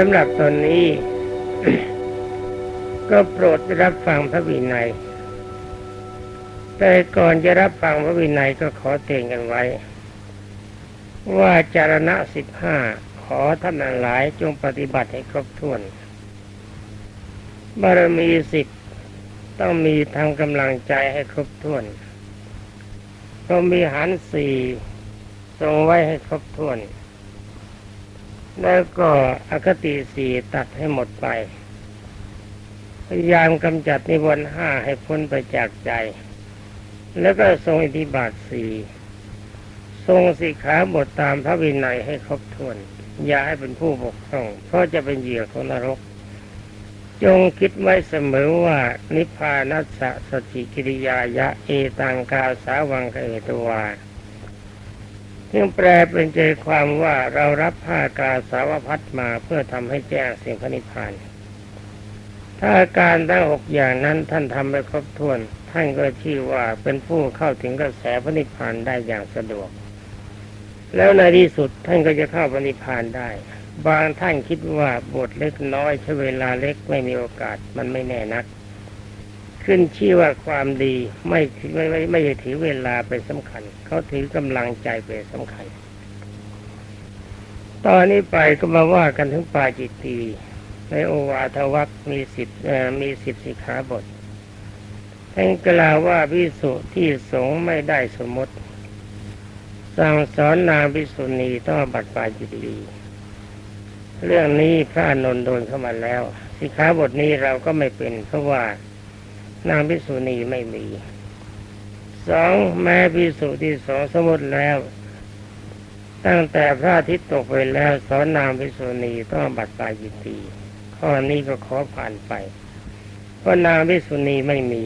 สำหรับตอนนี้ ก็โปรดรับฟังพระวินัย แต่ก่อนจะรับฟังพระวินัยก็ขอเตือนกันไว้ ว่าจารณะสิบห้าขอท่านหลายจงปฏิบัติให้ครบถ้วนบารมีสิบต้องมีทางกำลังใจให้ครบถ้วนพรหมีหารสี่ทรงไว้ให้ครบถ้วน แล้วก็อคติสี่ตัดให้หมดไปพยายามกำจัดนิวรณ์ห้าให้พ้นไปจากใจ แล้วก็ทรงอิทธิบาทสี่ทรงสิกขาบทตามพระวินัยให้ครบถ้วน อย่าให้เป็นผู้บกพร่อง เพราะจะเป็นเหยื่อของนรก จงคิดไว้เสมอว่านิพพานัสสะสติกิริยายะ เอตังกาสาวังเอตวา ซึ่งแปลเป็นใจความว่าเรารับผ้ากาสาวพัดมาเพื่อทำให้แจ้งสิ่งพระนิพพาน ถ้าการทั้งหกอย่างนั้นท่านทำไปครบถ้วน ท่านก็ชื่อว่าเป็นผู้เข้าถึงกระแสพระนิพพานได้อย่างสะดวก แล้วในที่สุดท่านก็จะเข้าพระนิพพานได้ บางท่านคิดว่าบทเล็กน้อยใช้เวลาเล็กไม่มีโอกาสมันไม่แน่นัก ขึ้นชื่อว่าความดีไม่ไม่ไม่ไม่ได้ถือเวลาเป็นสำคัญ เขาถือกำลังใจเป็นสำคัญ ตอนนี้ไปก็มาว่ากันถึงปาจิตตีในโอวาทวัคมีสิบมีสิบสิขาบทท่านกล่าวว่าพิสุที่สงไม่ได้สมมติ สั่งสอนนางพิสุณีต้องบัตรปาจิตตีเรื่องนี้พระอานนโดนเข้ามาแล้ว สิขาบทนี้เราก็ไม่เป็นเพราะว่า นางพิสุณีไม่มี สองแม้พิสุที่สองสมมติแล้ว ตั้งแต่พระอาทิตย์ตกไปแล้วสอนนางพิสุณีต้องบัตรปาจิตีข้อนี้ก็ขอผ่านไป เพราะนางพิสุณีไม่มี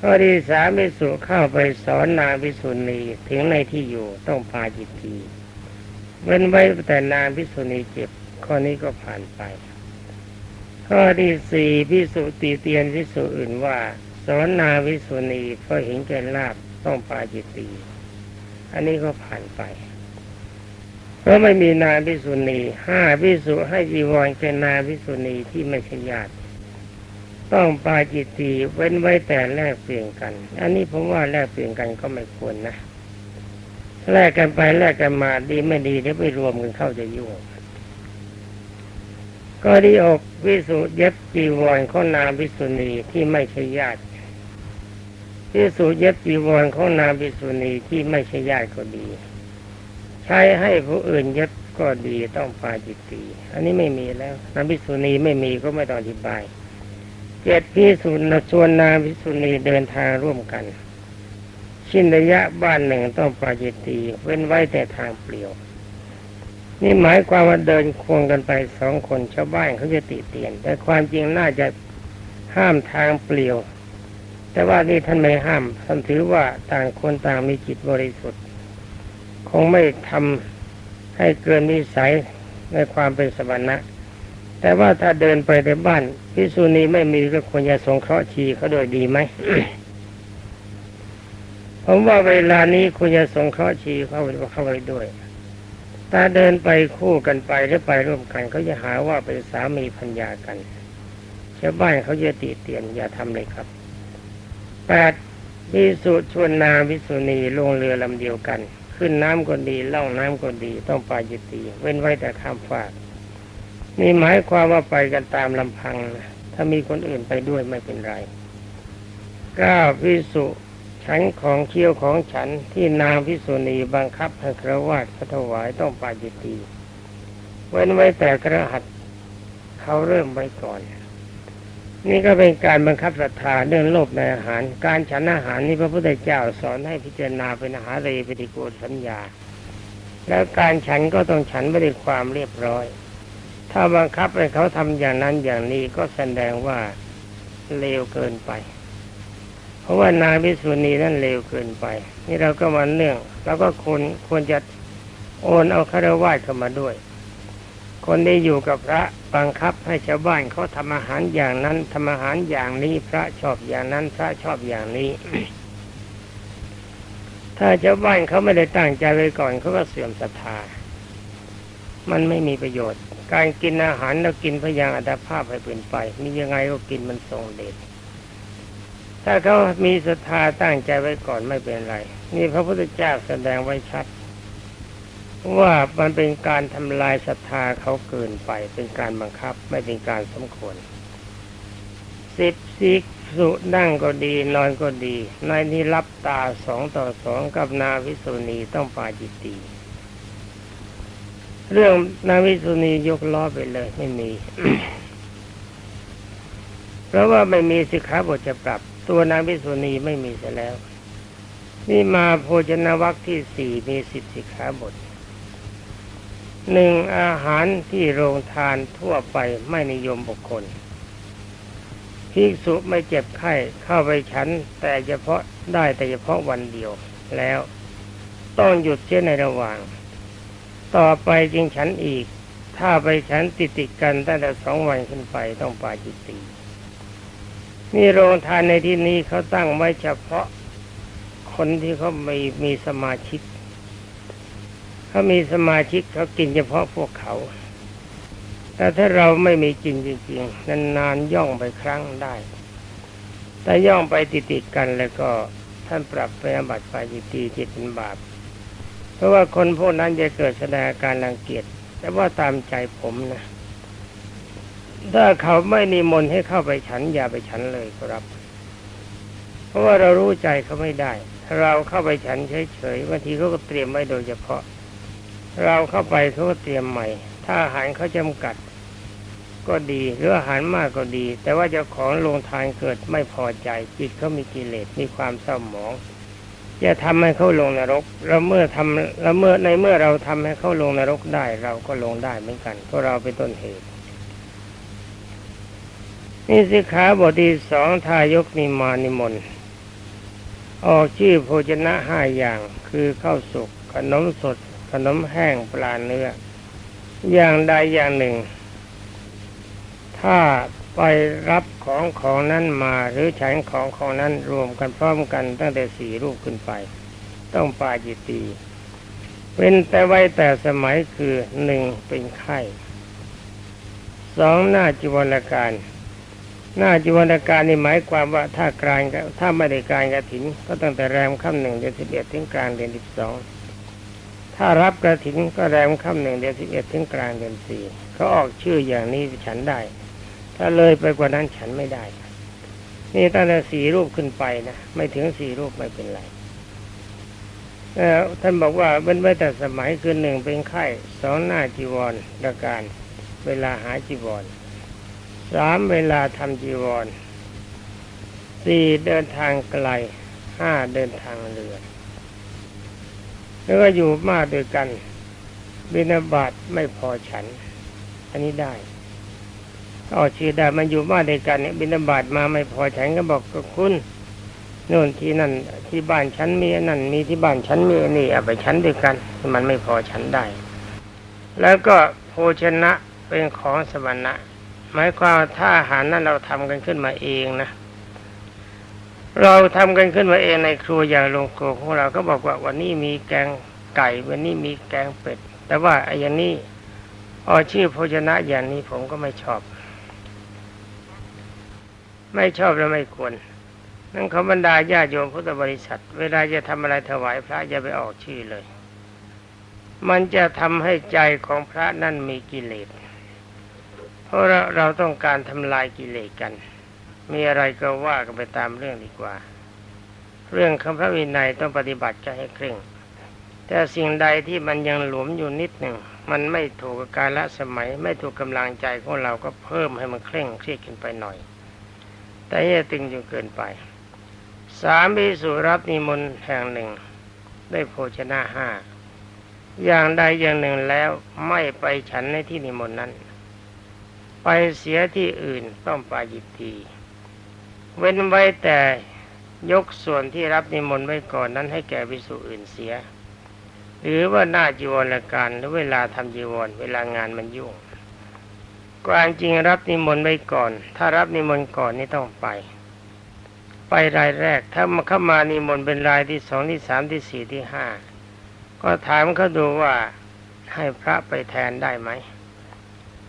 ข้อที่สามพิสุเข้าไปสอนนางพิสุณีถึงในที่อยู่ต้องปาจิตีเว้นไว้แต่นางพิสุณีเจ็บข้อนี้ก็ผ่านไป ข้อที่สี่พิสุตีเตียนพิสุอื่นว่า สอนนางพิสุณีเพราะเห็นแก่ลาบต้องปาจิตตี อันนี้ก็ผ่านไป เพราะไม่มีนาพิสุณีห้าพิสุให้จีวรแก่นาพิสุณีที่ไม่ใช่ญาติต้องปาจิตตีเว้นไว้แต่แลกเปลี่ยนกัน อันนี้ผมว่าแลกเปลี่ยนกันก็ไม่ควรนะแลกกันไปแลกกันมาดีไม่ดีเดี๋ยวไปรวมกันเข้าจะยุ่ง ก็ดีอกวิสุเย็บจีวรของนางพิสุณีที่ไม่ใช่ญาติพิสุเย็บจีวรของนางพิสุณีที่ไม่ใช่ญาติก็ดี ใช้ให้ผู้อื่นเย็บก็ดีต้องปาจิตตีอันนี้ไม่มีแล้ว นางพิสุณีไม่มีก็ไม่ต้องอธิบายเจ็ดพิสุนชวนนางพิสุณีเดินทางร่วมกัน ชิ้นระยะบ้านหนึ่งต้องปาจิตตีเว้นไว้แต่ทางเปลี่ยว นี่หมายความว่าเดินควงกันไปสองคนชาวบ้านเขาจะติเตียน แต่ความจริงน่าจะห้ามทางเปลี่ยว แต่ว่านี่ท่านไม่ห้ามท่านถือว่าต่างคนต่างมีจิตบริสุทธิ์ คงไม่ทำให้เกินวิสัยในความเป็นสมณะ แต่ว่าถ้าเดินไปในบ้านพิษุณีไม่มีก็ควรจะสงเคราะห์ชีเขาโดยดีไหมผมว่าเวลานี้ควรจะสงเคราะห์ชีเข้าเข้าไปด้วย ถ้าเดินไปคู่กันไปหรือไปร่วมกันเขาจะหาว่าเป็นสามีพัญญากันชาวบ้านเขาจะติเตียนอย่าทำเลยครับแปดพิสุชวนนางพิสุณีลงเรือลำเดียวกัน ขึ้นน้ำก็ดีล่องน้ำก็ดีต้องปาจิตตีเว้นไว้แต่ข้ามฟากนี่หมายความว่าไปกันตามลำพังนะถ้ามีคนอื่นไปด้วยไม่เป็นไรเก้าพิสุ ฉันของเคี้ยวของฉันที่นางพิสุณีบังคับให้ครวาดเขาถวายต้องปาจิตตีเว้นไว้แต่กระหัตเขาเริ่มไว้ก่อน นี่ก็เป็นการบังคับศรัทธาเรื่องโลภในอาหาร การฉันอาหารนี่พระพุทธเจ้าสอนให้พิจารณาเป็นอาหารเรปฏิโกฏสัญญา แล้วการฉันก็ต้องฉันไม่ด้วยความเรียบร้อย ถ้าบังคับให้เขาทำอย่างนั้นอย่างนี้ก็แสดงว่าเลวเกินไป ราะว่านางพิสุณีนั่นเลวเกินไป นี่เราก็มาเนื่องเราก็ควรควรจะโอนเอาคารวะเข้ามาด้วย คนที่อยู่กับพระบังคับให้ชาวบ้านเขาทำอาหารอย่างนั้นทำอาหารอย่างนี้พระชอบอย่างนั้นพระชอบอย่างนี้ ถ้าชาวบ้านเขาไม่ได้ตั้งใจไว้ก่อนเขาก็เสื่อมศรัทธา มันไม่มีประโยชน์ การกินอาหารเรากินพยางอัตภาพให้เป็นไป มียังไงก็กินมันทรงเดช ถ้าเขามีศรัทธาตั้งใจไว้ก่อนไม่เป็นไร นี่พระพุทธเจ้าแสดงไว้ชัด ว่ามันเป็นการทำลายศรัทธาเขาเกินไป เป็นการบังคับไม่เป็นการสมควรสิบสิกสุนั่งก็ดีนอนก็ดีนายนี้รับตาสองต่อสองกับนาวิสุณีต้องปาจิตตีเรื่องนาวิสุณียกล้อไปเลยไม่มี เพราะว่าไม่มีสิกขาบทจะปรับ ตัวนางวิสุณีไม่มีเสียแล้ว นี่มาโภชนาวัคที่สี่มีสิบสิขาบทหนึ่งอาหารที่โรงทานทั่วไปไม่นิยมบุคคลภิกษุไม่เจ็บไข้เข้าไปฉัน แต่เฉพาะได้แต่เฉพาะวันเดียวแล้ว ต้องหยุดเสียในระหว่าง ต่อไปจึงฉันอีก ถ้าไปฉันติดติดกันตั้งแต่สองวันขึ้นไปต้องปาจิตตี นี่โรงทานในที่นี้เขาตั้งไว้เฉพาะคนที่เขามีมีสมาชิกเขามีสมาชิกเขากินเฉพาะพวกเขา แต่ถ้าเราไม่มีกินจริงๆนานๆย่องไปครั้งได้ แต่ย่องไปติดๆกันแล้วก็ท่านปรับไปอาบัติปาจิตีจิตเป็นบาป เพราะว่าคนพวกนั้นจะเกิดแสดงการรังเกียจแต่ว่าตามใจผมนะ ถ้าเขาไม่นิมนต์ให้เข้าไปฉัน อย่าไปฉันเลยครับ เพราะว่าเรารู้ใจเขาไม่ได้ ถ้าเราเข้าไปฉันเฉยๆบางทีเขาก็เตรียมไว้โดยเฉพาะ เราเข้าไปเขาก็เตรียมใหม่ ถ้าอาหารเขาจำกัด ก็ดีหรืออาหารมากก็ดี แต่ว่าเจ้าของโรงทานเกิดไม่พอใจจิตเขามีกิเลสมีความเศร้าหมองจะทำให้เขาลงนรก เราเมื่อทำเราเมื่อในเมื่อเราทำให้เขาลงนรกได้ เราก็ลงได้เหมือนกันเพราะเราเป็นต้นเหตุ นี่สิขาบทที่สองทายกนิมานิมนต์ออกชื่อโภชนะห้าอย่างคือข้าวสุกขนมสด ขนมแห้งปลาเนื้อ อย่างใดอย่างหนึ่ง ถ้าไปรับของของนั้นมาหรือฉันของของนั้นรวมกันพร้อมกันตั้งแต่สี่รูปขึ้นไป ต้องปาจิตตีเป็นแต่ไว้แต่สมัยคือหนึ่งเป็นไข้สองหน้าจิวรการ หน้าจิวรการนี่หมายความว่าถ้ากลางถ้าไม่ได้การกระถิน ก็ตั้งแต่แรมค่ำหนึ่งเดือนสิบเอ็ดถึงกลางเดือนสิบสองถ้ารับกระถินก็แรมค่ำหนึ่งเดือนสิบเอ็ดถึงกลางเดือนสี่เขาออกชื่ออย่างนี้ฉันได้ ถ้าเลยไปกว่านั้นฉันไม่ได้ นี่ตั้งแต่สี่รูปขึ้นไปนะไม่ถึงสี่รูปไม่เป็นไรท่านบอกว่าเป็นไว้แต่สมัยคือหนึ่งเป็นไข้สองหน้าจีวรดการ เวลาหาจีวร สามเวลาทำจีวรสี่เดินทางไกลห้าเดินทางเรือแล้วก็อยู่มากด้วยกันบินาบาตไม่พอฉัน อันนี้ได้ก็ชื่อได้มันอยู่มากด้วยกันเนี่ยบินาบาตมาไม่พอฉันก็บอกกับคุณโน่นที่นั่นที่บ้านฉันมีนั่นมีที่บ้านฉันมีนี่เอาไปฉันด้วยกัน มันไม่พอฉันได้ แล้วก็โภชนะเป็นของสมณะ หมายความถ้าอาหารนั้นเราทำกันขึ้นมาเองนะเราทำกันขึ้นมาเองในครัวอย่างโรงครัวของเราก็บอกว่าวันนี้มีแกงไก่วันนี้มีแกงเป็ด แต่ว่าไอ้อย่างนี้ออชื่อโภชนะอย่างนี้ผมก็ไม่ชอบ ไม่ชอบและไม่ควรนั่นเขาบรรดาญาโยมพุทธบริษัท เวลาจะทำอะไรถวายพระอย่าไปออกชื่อเลย มันจะทำให้ใจของพระนั่นมีกิเลส เพราะเราเราต้องการทำลายกิเลสกัน มีอะไรก็ว่ากันไปตามเรื่องดีกว่า เรื่องคำพระวินัยต้องปฏิบัติกันให้เคร่ง แต่สิ่งใดที่มันยังหลวมอยู่นิดหนึ่ง มันไม่ถูกกาลสมัย ไม่ถูกกำลังใจของเราก็เพิ่มให้มันเคร่งเครียดขึ้นไปหน่อย แต่อย่าตึงจนเกินไป สามพิสุรับนิมนต์แห่งหนึ่ง ได้โภชนะห้าอย่างใดอย่างหนึ่งแล้วไม่ไปฉันในที่นิมนต์นั้น ไปเสียที่อื่นต้องปาจิตตีเว้นไว้แต่ยกส่วนที่รับนิมนต์ไว้ก่อนนั้นให้แก่วิสุอื่นเสีย หรือว่าหน้าจีวรการหรือเวลาทำจีวรเวลางานมันยุ่งความจริงรับนิมนต์ไว้ก่อน ถ้ารับนิมนต์ก่อนนี่ต้องไป ไปรายแรก ถ้ามาเข้ามานิมนต์เป็นรายที่สองที่สามที่สี่ที่ห้าก็ถามเขาดูว่าให้พระไปแทนได้ไหม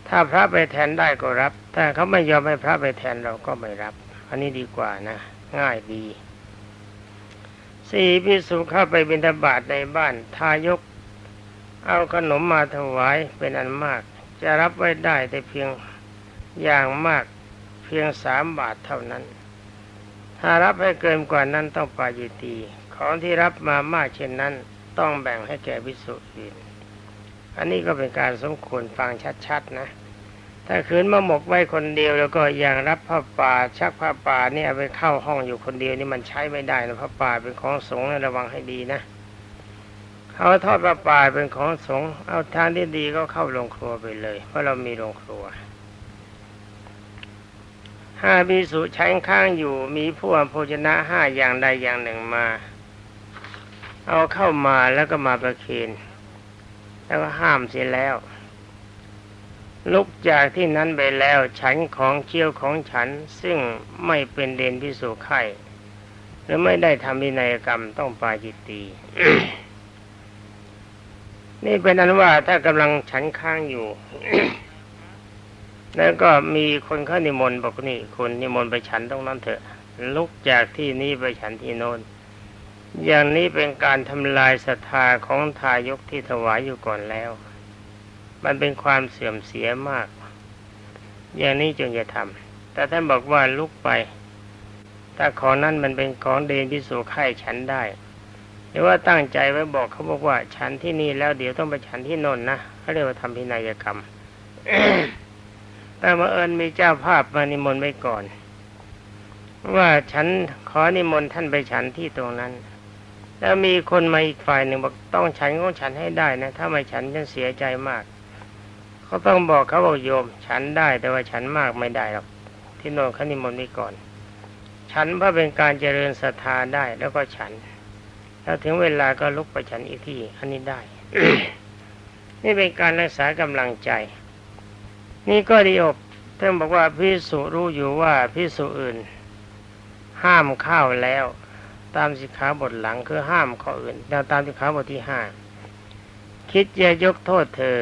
ถ้าพระไปแทนได้ก็รับถ้าเขาไม่ยอมให้พระไปแทนเราก็ไม่รับ อันนี้ดีกว่านะ ง่ายดี สี่พิสุเข้าไปบิณฑบาตในบ้าน ทายก เอาขนมมาถวายเป็นอันมาก จะรับไว้ได้แต่เพียงอย่างมากเพียงสามบาทเท่านั้น ถ้ารับให้เกินกว่านั้นต้องปายิตี ของที่รับมามากเช่นนั้น ต้องแบ่งให้แก่พิสุอื่น อันนี้ก็เป็นการสมควรฟังชัดๆนะ ถ้าคืนมาหมกไว้คนเดียวแล้วก็อย่างรับผ้าป่าชักผ้าป่าเนี่ยไปเข้าห้องอยู่คนเดียวนี่มันใช้ไม่ได้นะผ้าป่าเป็นของสงฆ์ระวังให้ดีนะเขาทอดผ้าป่าเป็นของสงฆ์เอาทางที่ดีก็เข้าโรงครัวไปเลย เพราะเรามีโรงครัวห้าบิสุใช้ข้างอยู่มีผู้อภชนะห้าอย่างใดอย่างหนึ่งมา เอาเข้ามาแล้วก็มาประเคน แล้วก็ห้ามเสียแล้ว ลุกจากที่นั้นไปแล้วฉันของเคี้ยวของฉันซึ่งไม่เป็นเดนพิสุไข่หรือไม่ได้ทำวินัยกรรมต้องปาจิตตีนี่เป็นอันว่าถ้ากำลังฉันข้างอยู่ แล้วก็มีคนเข้านิมนต์บอกนี่คนนิมนต์ไปฉันตรงนั้นเถอะ ลุกจากที่นี้ไปฉันที่โน้น อย่างนี้เป็นการทำลายศรัทธาของทายกที่ถวายอยู่ก่อนแล้ว มันเป็นความเสื่อมเสียมาก อย่างนี้จึงอย่าทำแต่ท่านบอกว่าลุกไป ถ้าของนั้นมันเป็นของเดนพิสูไข่ฉันได้ หรือว่าตั้งใจไว้บอกเขาบอกว่า ฉันที่นี่แล้วเดี๋ยวต้องไปฉันที่นนนะเขาเรียกว่าทำพินัยกรรม แต่มาเอิญมีเจ้าภาพมานิมนต์ไว้ก่อน ว่าฉันขอนิมนต์ท่านไปฉันที่ตรงนั้น แล้วมีคนมาอีกฝ่ายหนึ่งบอกต้องฉันของฉันให้ได้นะ ถ้าไม่ฉันฉันเสียใจมากเขาต้องบอกเขาบอกโยม ฉันได้แต่ว่าฉันมากไม่ได้หรอกที่โนนขานิมนต์ไว้ก่อน ฉันเพื่อเป็นการเจริญศรัทธาได้แล้วก็ฉัน แล้วถึงเวลาก็ลุกไปฉันอีกที่อันนี้ได้ นี่เป็นการรักษากำลังใจ นี่ก็ดีอบท่านบอกว่าพิสุรู้อยู่ว่าพิสุอื่น ห้ามข้าวแล้ว ตามสิกขาบทหลังคือห้ามข้ออื่นแล้วตามสิกขาบทที่ห้าคิดจะยกโทษเธอ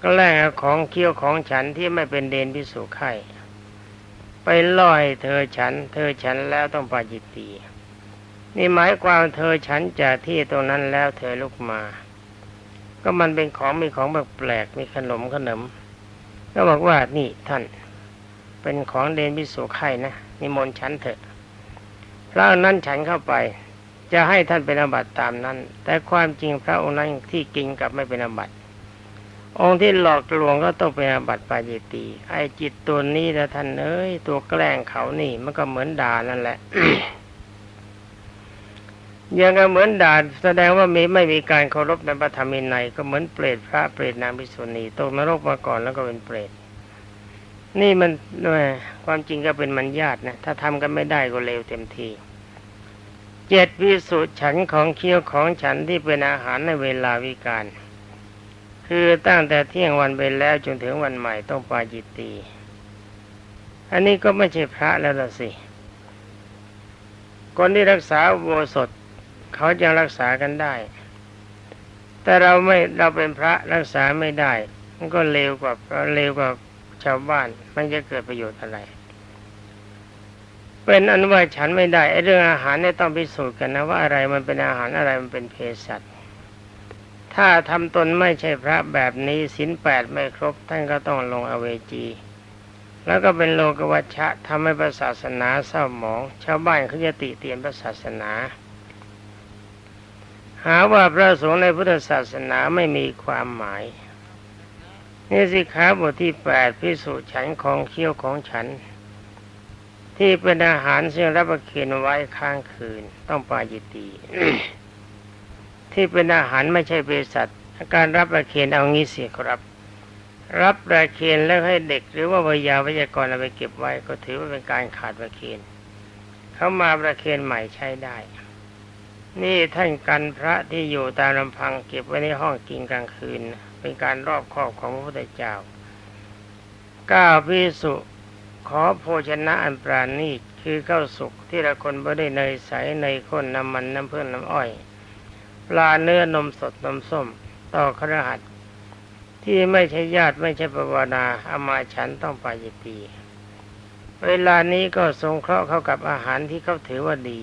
ก็แลกของเคี้ยวของฉันที่ไม่เป็นเดนพิสุไข่ไปล่อให้เธอฉัน เธอฉันแล้วต้องปาจิตตีนี่หมายความเธอฉันจากที่ตรงนั้นแล้วเธอลุกมา ก็มันเป็นของมีของแบบแปลกมีขนมขนม ก็บอกว่านี่ท่าน เป็นของเดนพิสุไข่นะนิมนต์ฉันเถอะ พระนั้นฉันเข้าไป จะให้ท่านเป็นอาบัติตามนั้น แต่ความจริงพระองค์นั้นที่กินกับไม่เป็นอาบัติองค์ที่หลอกลวงก็ต้องเป็นอาบัติปาจิตีไอจิตตัวนี้นะท่านเอ้ยตัวแกล้งเขานี่มันก็เหมือนด่านั่นแหละยังก็เหมือนด่าแสดงว่ามีไม่มีการเคารพในพระธรรมินัยก็เหมือนเปรตพระเปรตนางพิษุณีตกนรกมาก่อนแล้วก็เป็นเปรต นี่มันแหมความจริงก็เป็นมันญาตินะถ้าทำกันไม่ได้ก็เลวเต็มทีเจ็ดวิสุฉันของเคี้ยวของฉันที่เป็นอาหารในเวลาวิการ คือตั้งแต่เที่ยงวันไปแล้วจนถึงวันใหม่ต้องปาจิตตีอันนี้ก็ไม่ใช่พระแล้วละสิคนที่รักษาโบสถเขาจะรักษากันได้ แต่เราไม่เราเป็นพระรักษาไม่ได้ มันก็เลวกว่าเลวกว่า ชาวบ้านมันจะเกิดประโยชน์อะไร เป็นอันว่าฉันไม่ได้ไอ้เรื่องอาหารเนี่ยต้องพิสูจน์กันนะว่าอะไรมันเป็นอาหารอะไรมันเป็นเภสัชถ้าทำตนไม่ใช่พระแบบนี้ศีลแปดไม่ครบ ท่านก็ต้องลงอเวจี แล้วก็เป็นโลกวัชชะทำให้พระศาสนาเศร้าหมอง ชาวบ้านเขาจะติเตียนพระศาสนา หาว่าพระสงฆ์ในพุทธศาสนาไม่มีความหมาย นี่สิขาบทที่แปดพิสูจน์ฉันของเคี้ยวของฉัน ที่เป็นอาหารซึ่งรับประเคนไว้ค้างคืน ต้องปาจิตีที่เป็นอาหารไม่ใช่เภสัชการรับประเคนเอางี้สียครับ รับประเคนแล้วให้เด็กหรือว่าวิยาวิทยากรเอาไปเก็บไว้ ก็ถือว่าเป็นการขาดประเคนเขามาประเคนใหม่ใช้ได้ นี่ท่านกันพระที่อยู่ตามลำพังเก็บไว้ในห้องกินกลางคืน เป็นการรอบครอบของพระพุทธเจ้าก้าพิสุขอโภชนะอันปราณีตคือข้าวสุกที่ละคนไม่ได้เนยใสเนยข้นน้ำมันน้ำเพื่อนน้ำอ้อย ปลาเนื้อนมสดนมส้ม ต่อครหัสที่ไม่ใช่ญาติไม่ใช่ปวานาอามาฉันต้องปายตีเวลานี้ก็สงเคราะห์เข้ากับอาหารที่เขาถือว่าดี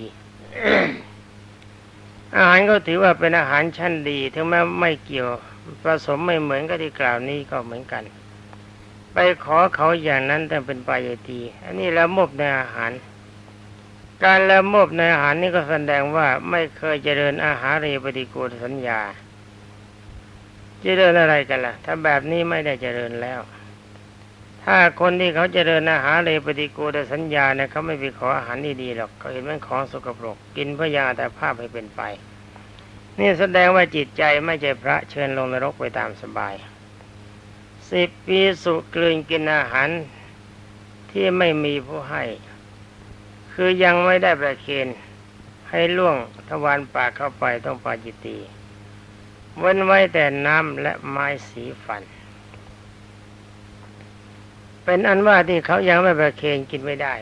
อาหารก็ถือว่าเป็นอาหารชั้นดี ถึงแม้ไม่เกี่ยว ผสมไม่เหมือนกับที่กล่าวนี้ก็เหมือนกัน ไปขอเขาอย่างนั้นแต่เป็นปายตี อันนี้ละมบในอาหาร การละมบในอาหารนี่ก็แสดงว่าไม่เคยเจริญอาหารเรปฏิกูลสัญญา เจริญอะไรกันล่ะ ถ้าแบบนี้ไม่ได้เจริญแล้ว ถ้าคนที่เขาเจริญอาหารเรปฏิกูลสัญญาเนี่ยเขาไม่ไปขออาหารดีๆหรอกเขาเห็นมันของสกปรก กินเพื่อยาแต่ภาพให้เป็นไป นี่แสดงว่าจิตใจไม่ใช่พระเชิญลงนรกไปตามสบาย สิบปีสุกลืนกินอาหารที่ไม่มีผู้ให้ คือยังไม่ได้ประเคนให้ล่วงทวารปากเข้าไปต้องปาจิตตีเว้นไว้แต่น้ำและไม้สีฟัน เป็นอันว่าที่เขายังไม่ประเคนกินไม่ได้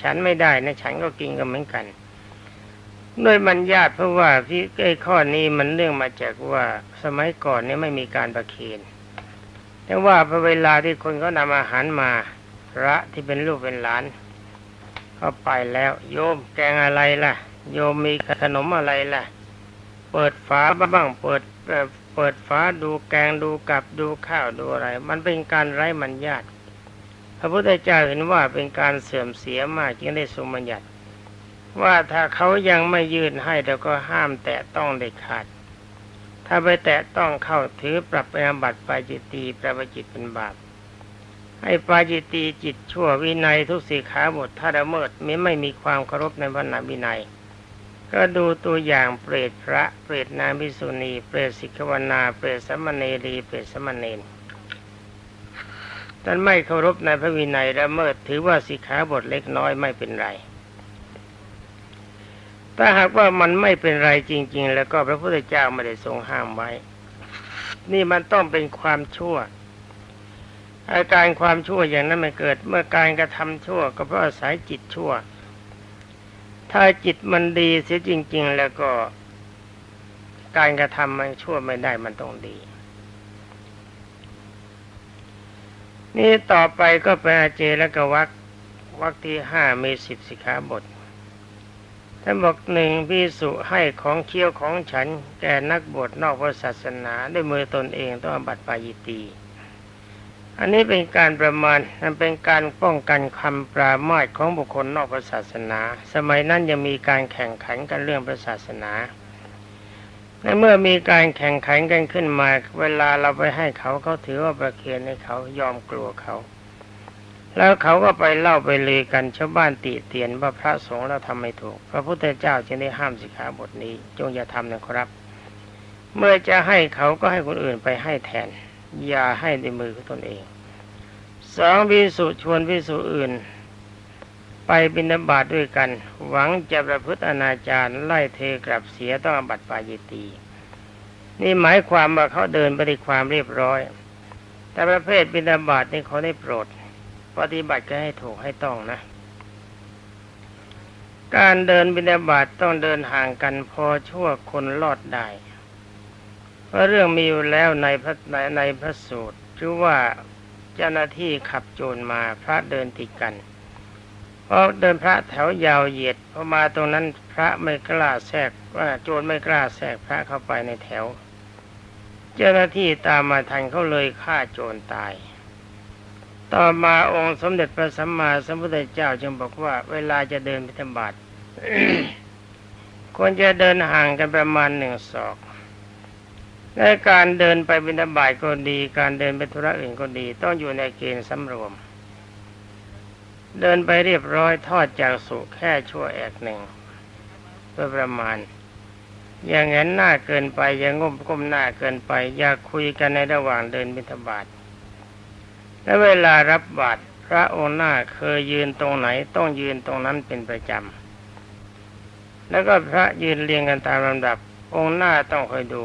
ฉันไม่ได้นะ ฉันก็กินกันเหมือนกัน ด้วยมันญาติเพราะว่าที่ไอ้ข้อนี้มันเรื่องมาจากว่าสมัยก่อนเนี่ยไม่มีการประเคนแต่ว่าพอเวลาที่คนเขานำอาหารมาพระที่เป็นลูกเป็นหลานเข้าไปแล้ว โยมแกงอะไรล่ะ โยมมีขนมอะไรล่ะ เปิดฝาบ้างเปิดเอ่อเปิดฝาดูแกงดูกับดูข้าวดูอะไร มันเป็นการไร้มันญาติพระพุทธเจ้าเห็นว่าเป็นการเสื่อมเสียมากจึงได้ทรงบัญญัติ ว่าถ้าเขายังไม่ยื่นให้เราก็ห้ามแตะต้องเด็ดขาด ถ้าไปแตะต้องเข้าถือปรับไปอาบัติปาจิตตีปลว่าจิตเป็นบาปให้ปาจิตตีจิตชั่ววินัยทุกสีขาบทถ้าละเมิดไมิไม่มีความเคารพในพระนาวินัย ก็ดูตัวอย่างเปรตพระเปรตนางพิสุณีเปรตสิกขวนาเปรตสมณเนรีเปรตสมณเณรท่านไม่เคารพในพระวินัยละเมิดถือว่าสิกขาบทเล็กน้อยไม่เป็นไร ถ้าหากว่ามันไม่เป็นไรจริง ๆ แล้วก็พระพุทธเจ้าไม่ได้ทรงห้ามไว้ นี่มันต้องเป็นความชั่ว อาการความชั่วอย่างนั้นมันเกิด เมื่อการกระทำชั่ว ก็เพราะอาศัยจิตชั่ว ถ้าจิตมันดีเสียจริง ๆ แล้วก็ การกระทำมันชั่วไม่ได้มันต้องดี นี่ต่อไปก็เป็นอาเจแล้วก็วักวักที่ห้ามีสิบสิกขาบท ท่านบอกหนึ่งพิสุให้ของเคี้ยวของฉัน แก่นักบวชนอกพระศาสนาด้วยมือตนเองต้องอบัติปายิตี อันนี้เป็นการประมาณมันเป็นการป้องกันคำปรามาสของบุคคลนอกพระศาสนา สมัยนั้นยังมีการแข่งขันกันเรื่องพระศาสนาและเมื่อมีการแข่งขันกันขึ้นมา เวลาเราไปให้เขาเขาถือว่าประเคนให้เขายอมกลัวเขา แล้วเขาก็ไปเล่าไปเลือกันชาวบ้านติเตียนว่าพระสงฆ์เราทำไม่ถูก พระพุทธเจ้าจึงได้ห้ามสิกขาบทนี้ จงอย่าทำนะครับ เมื่อจะให้เขาก็ให้คนอื่นไปให้แทน อย่าให้ในมือของตนเองสองพิสุชวนพิสุอื่น ไปบินาบาตด้วยกัน หวังจะประพฤติอนาจารไล่เทกลับเสียต้องอบัติปายิตี นี่หมายความว่าเขาเดินไปด้วยความเรียบร้อย แต่ประเภทบินาบาตนี่เขาได้โปรด ปฏิบัติก็ให้ถูกให้ต้องนะ การเดินบินาบาตต้องเดินห่างกันพอชั่วคนรอดได้ เพราะเรื่องมีอยู่แล้วในพระในในพระสูตรชื่อว่าเจ้าหน้าที่ขับโจรมาพระเดินติดกันพราะเดินพระแถวยาวเหยียดพอมาตรงนั้นพระไม่กล้าแทรกว่าโจรไม่กล้าแทรกพระเข้าไปในแถว เจ้าหน้าที่ตามมาทันเขาเลยฆ่าโจรตาย ต่อมาองค์สมเด็จพระสัมมาสัมพุทธเจ้าจึงบอกว่า เวลาจะเดินพิธบาตควรจะเดินห่างกันประมาณหนึ่งศอกและการเดินไปบิณฑบาตก็ดี การเดินไปธุระอื่นก็ดี ต้องอยู่ในเกณฑ์สำรวม เดินไปเรียบร้อยทอดจากสุแค่ชั่วแอกหนึ่งโดยประมาณ อย่างนั้นหน้าเกินไปอย่างงมก้มหน้าเกินไป อย่าคุยกันในระหว่างเดินบิณฑบาต และเวลารับบาตรพระองค์หน้าเคยยืนตรงไหนต้องยืนตรงนั้นเป็นประจำ แล้วก็พระยืนเรียงกันตามลำดับ องค์หน้าต้องคอยดู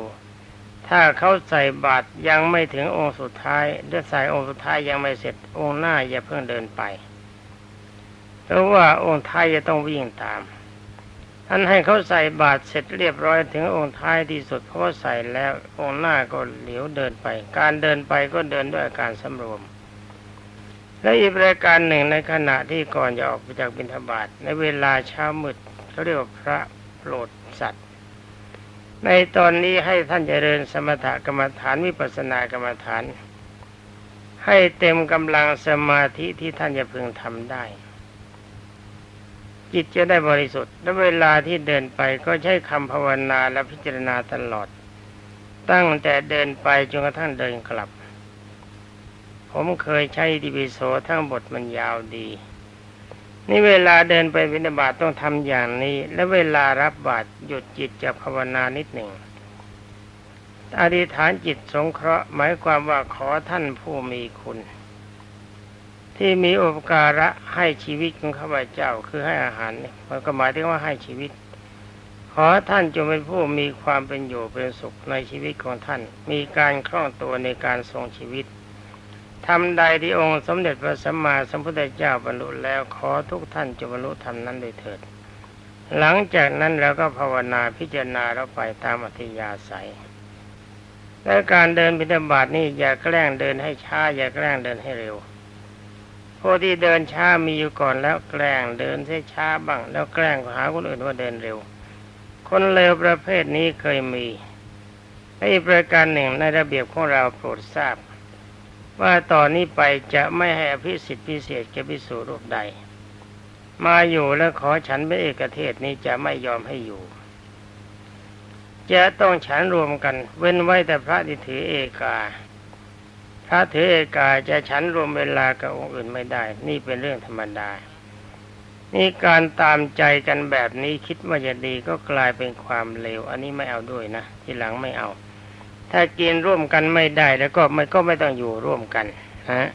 ถ้าเขาใส่บาตรยังไม่ถึงองค์สุดท้ายหรือใส่องค์สุดท้ายยังไม่เสร็จ องค์หน้าอย่าเพิ่งเดินไปเพราะว่าองค์ท้ายจะต้องวิ่งตามท่านให้เขาใส่บาตรเสร็จเรียบร้อยถึงองค์ท้ายที่สุดเขาก็ใส่แล้วองค์หน้าก็เหลียวเดินไป การเดินไปก็เดินด้วยอาการสำรวม และอีกรายการหนึ่งในขณะที่ก่อนจะออกไปจากบิณฑบาตในเวลาเช้ามืดเขาเรียกว่าพระโปรดสัตว์ ในตอนนี้ให้ท่านเจริญสมถกรรมฐานวิปัสสนากรรมฐาน ให้เต็มกำลังสมาธิที่ท่านจะพึงทำได้ จิตจะได้บริสุทธิ์และเวลาที่เดินไปก็ใช้คำภาวนาและพิจารณาตลอด ตั้งแต่เดินไปจนกระทั่งเดินกลับ ผมเคยใช้ดิบิโสทั้งบทมันยาวดี นี่เวลาเดินไปวินาบาตต้องทำอย่างนี้ และเวลารับบาตรหยุดจิตจะภาวนานิดหนึ่งอธิษฐานจิตสงเคราะห์หมายความว่าขอท่านผู้มีคุณ ที่มีอุปการะให้ชีวิตของข้าพเจ้าคือให้อาหารมันก็หมายถึงว่าให้ชีวิต ขอท่านจงเป็นผู้มีความเป็นอยู่เป็นสุขในชีวิตของท่าน มีการคล่องตัวในการทรงชีวิต ทำใดที่องค์สมเด็จพระสัมมาสัมพุทธเจ้าบรรลุแล้วขอทุกท่านจงบรรลุธรรมนั้นโดยเถิด หลังจากนั้นเราก็ภาวนาพิจารณาเราไปตามอัธยาศัยและการเดินบิณฑบาตนี่อย่าแกล้งเดินให้ช้า อย่าแกล้งเดินให้เร็วพวกที่เดินช้ามีอยู่ก่อนแล้วแกล้งเดินให้ช้าบ้าง แล้วแกล้งหาคนอื่นว่าเดินเร็ว คนเร็วประเภทนี้เคยมีและอีกประการหนึ่งในระเบียบของเราโปรดทราบ ว่าต่อนนี้ไปจะไม่ให้อภิสิทธิพิเศษแก่พิสูรูปใด มาอยู่แล้วขอฉันเป็นเอกเทศนี้จะไม่ยอมให้อยู่ จะต้องฉันรวมกัน เว้นไว้แต่พระที่ถือเอกา พระถือเอกาจะฉันรวมเวลากับองค์อื่นไม่ได้ นี่เป็นเรื่องธรรมดา นี่การตามใจกันแบบนี้คิดว่าจะดีก็กลายเป็นความเลว อันนี้ไม่เอาด้วยนะ ทีหลังไม่เอา ถ้ากินร่วมกันไม่ได้แล้วก็ไม่ก็ไม่ต้องอยู่ร่วมกันฮะ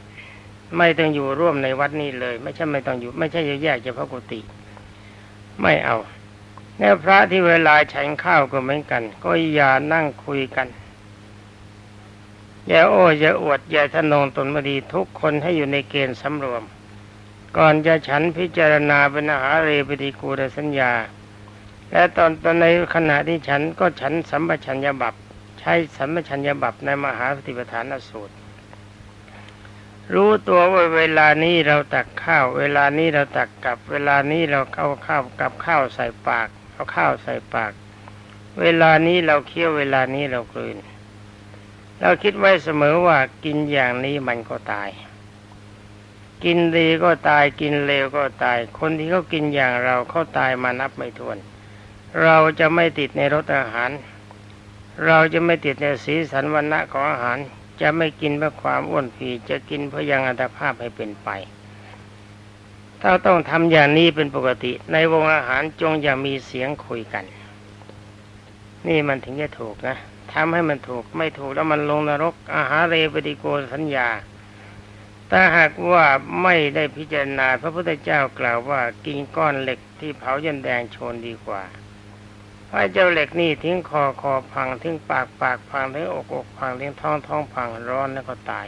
ไม่ต้องอยู่ร่วมในวัดนี้เลย ไม่ใช่ไม่ต้องอยู่ ไม่ใช่แยกเฉพาะกุฏิไม่เอาแน่พระที่เวลาฉันข้าวก็เหมือนกัน ก็อย่านั่งคุยกันอย่าโอ้อย่าอวดอย่าทะนงตนมาดีทุกคนให้อยู่ในเกณฑ์สำรวม ก่อนจะฉันพิจารณาเป็นอาหารเรปฏิกูลสัญญา และตอนตอนในขณะที่ฉันก็ฉันสัมปชัญญะบัพ ใช้สัมปชัญญบัพในมหาสติปัฏฐานสูตร รู้ตัวว่าเวลานี้เราตักข้าว เวลานี้เราตักกับ เวลานี้เราเอาข้าวกับข้าวใส่ปาก เอาข้าวใส่ปาก เวลานี้เราเคี้ยวเวลานี้เรากลืน เราคิดไว้เสมอว่ากินอย่างนี้มันก็ตายกินดีก็ตายกินเลวก็ตาย คนที่เขากินอย่างเราเขาตายมานับไม่ถ้วน เราจะไม่ติดในรสอาหาร เราจะไม่ติดในสีสันวันณะของอาหาร จะไม่กินเพื่อความอ้วนผีจะกินเพื่อยังอัตภาพให้เป็นไป ถ้าต้องทำอย่างนี้เป็นปกติ ในวงอาหารจงอย่ามีเสียงคุยกัน นี่มันถึงจะถูกนะทำให้มันถูกไม่ถูกแล้วมันลงนรก อาหารเรปฏิโกสัญญาถ้าหากว่าไม่ได้พิจารณาพระพุทธเจ้ากล่าวว่ากินก้อนเหล็กที่เผายันแดงโชนดีกว่า พระเจ้าเหล็กนี่ทิ้งคอคอพังทิ้งปากปากพังทิ้งอกอกพังทิ้งท้องท้องพังร้อนแล้วก็ตาย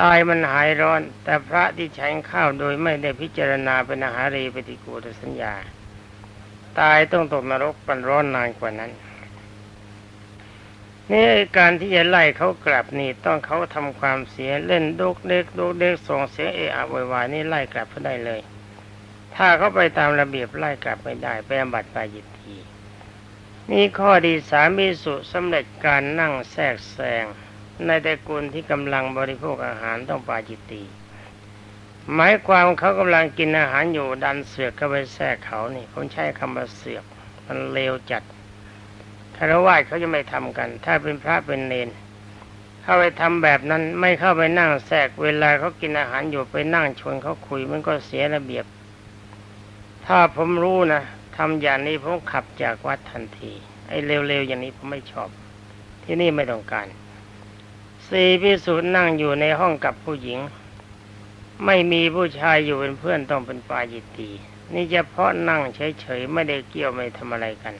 ตายมันหายร้อน แต่พระที่ใช้ข้าวโดยไม่ได้พิจารณาเป็นอาหารเรปฏิกูลสัญญา ตายต้องตกนรกปันร้อนนานกว่านั้นนี่การที่จะไล่เขากลับนี่ต้องเขาทำความเสียเล่นดกเด็กดกเด็กส่งเสียงเอะอะโวยวายนี่ไล่กลับเขาได้เลย ถ้าเขาไปตามระเบียบไล่กลับไม่ได้ไปอาบัติปายิต นี่ข้อดีสามีสุสำเร็จการนั่งแทรกแซงในตระกูลที่กำลังบริโภคอาหารต้องปาจิตตีหมายความเขากำลังกินอาหารอยู่ดันเสือกเข้าไปแทรกเขานี่ผมใช้คำว่าเสือกมันเลวจัดคารวะเขาจะไม่ทำกัน ถ้าเป็นพระเป็นเนนเข้าไปทำแบบนั้นไม่เข้าไปนั่งแทรกเวลาเขากินอาหารอยู่ไปนั่งชวนเขาคุยมันก็เสียระเบียบ ถ้าผมรู้นะ ทำอย่างนี้ผมขับจากวัดทันที ไอ้เร็วๆอย่างนี้ผมไม่ชอบ ที่นี่ไม่ต้องการสี่พิสูจน์นั่งอยู่ในห้องกับผู้หญิง ไม่มีผู้ชายอยู่เป็นเพื่อนต้องเป็นปาจิตตีนี่เฉพาะนั่งเฉยๆไม่ได้เกี่ยวไม่ทำอะไรกัน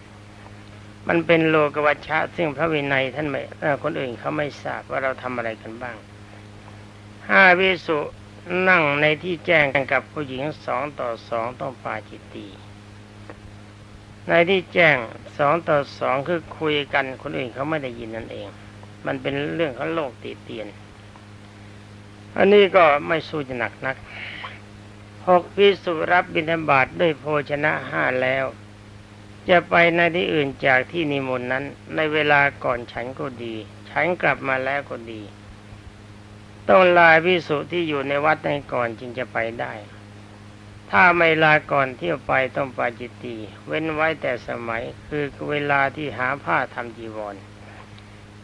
มันเป็นโลกวัชชะ ซึ่งพระวินัยท่านไม่คนอื่นเขาไม่ทราบว่าเราทำอะไรกันบ้างห้าพิสุนั่งในที่แจ้งกันกับผู้หญิงสองต่อสองต้องปาจิตตี ในที่แจ้งสองต่อสองคือคุยกันคนอื่นเขาไม่ได้ยินนั่นเอง มันเป็นเรื่องของโลกติเตียน อันนี้ก็ไม่สู้จะหนักนักหกพิสุรับบิณฑบาตด้วยโภชนะห้าแล้ว จะไปในที่อื่นจากที่นิมนต์นั้น ในเวลาก่อนฉันก็ดี ฉันกลับมาแล้วก็ดี ต้องลาพิสุที่อยู่ในวัดในก่อนจึงจะไปได้ ถ้าไม่ลาก่อนเที่ยวไปต้องปาจิตตีเว้นไว้แต่สมัยคือเวลาที่หาผ้าทำจีวร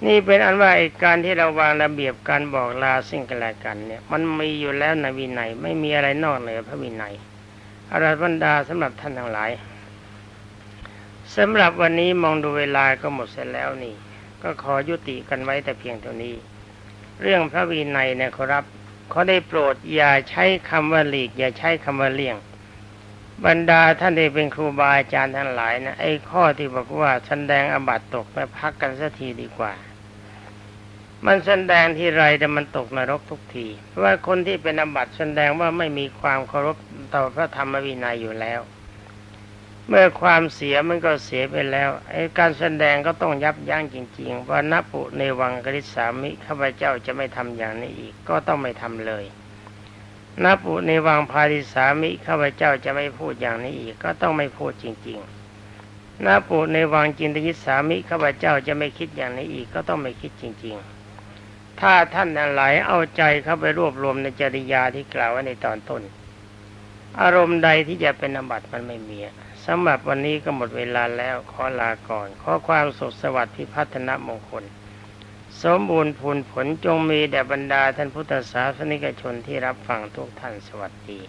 นี่เป็นอันว่าการที่เราวางระเบียบการบอกลาสิ่งกันและกันเนี่ย มันมีอยู่แล้วในวินัยไม่มีอะไรนอกเหนือพระวินัยอาราบรรดาสำหรับท่านทั้งหลายสำหรับวันนี้มองดูเวลาก็หมดเสร็จแล้วนี่ ก็ขอยุติกันไว้แต่เพียงเท่านี้ เรื่องพระวินัยเนี่ยขอรับ ขาได้โปรดอย่าใช้คำว่าหลีก อย่าใช้คำว่าเลี่ยง บรรดาท่านที่เป็นครูบาอาจารย์ทั้งหลายนะไอ้ข้อที่บอกว่าแสดงอบัตตกไปพักกันสักทีดีกว่า มันแสดงที่ไรแต่มันตกนรกทุกที เพราะว่าคนที่เป็นอบัตแสดงว่าไม่มีความเคารพต่อพระธรรมวินัยอยู่แล้ว เมื่อความเสียมันก็เสียไปแล้วไอ้การแสดงก็ต้องยับยั้งจริงๆว่านับปุในวังกฤษสามิข้าพเจ้าจะไม่ทำอย่างนี้อีก ก็ต้องไม่ทำเลยนับปุในวังพาริสามิข้าพเจ้าจะไม่พูดอย่างนี้อีก ก็ต้องไม่พูดจริงๆนับปุในวังจินตยิสามิข้าพเจ้าจะไม่คิดอย่างนี้อีก ก็ต้องไม่คิดจริง ๆ ถ้าท่านหลายเอาใจเข้าไปรวบรวมในจริยาที่กล่าวไว้ในตอนต้น อารมณ์ใดที่จะเป็นอบัติมันไม่มี สำหรับวันนี้ก็หมดเวลาแล้วขอลาก่อน ขอความสุขสวัสดิ์พิพัฒนมงคล สมบูรณ์ผลผลจงมีแด่บรรดาท่านพุทธศาสนิกชนที่รับฟังทุกท่านสวัสดี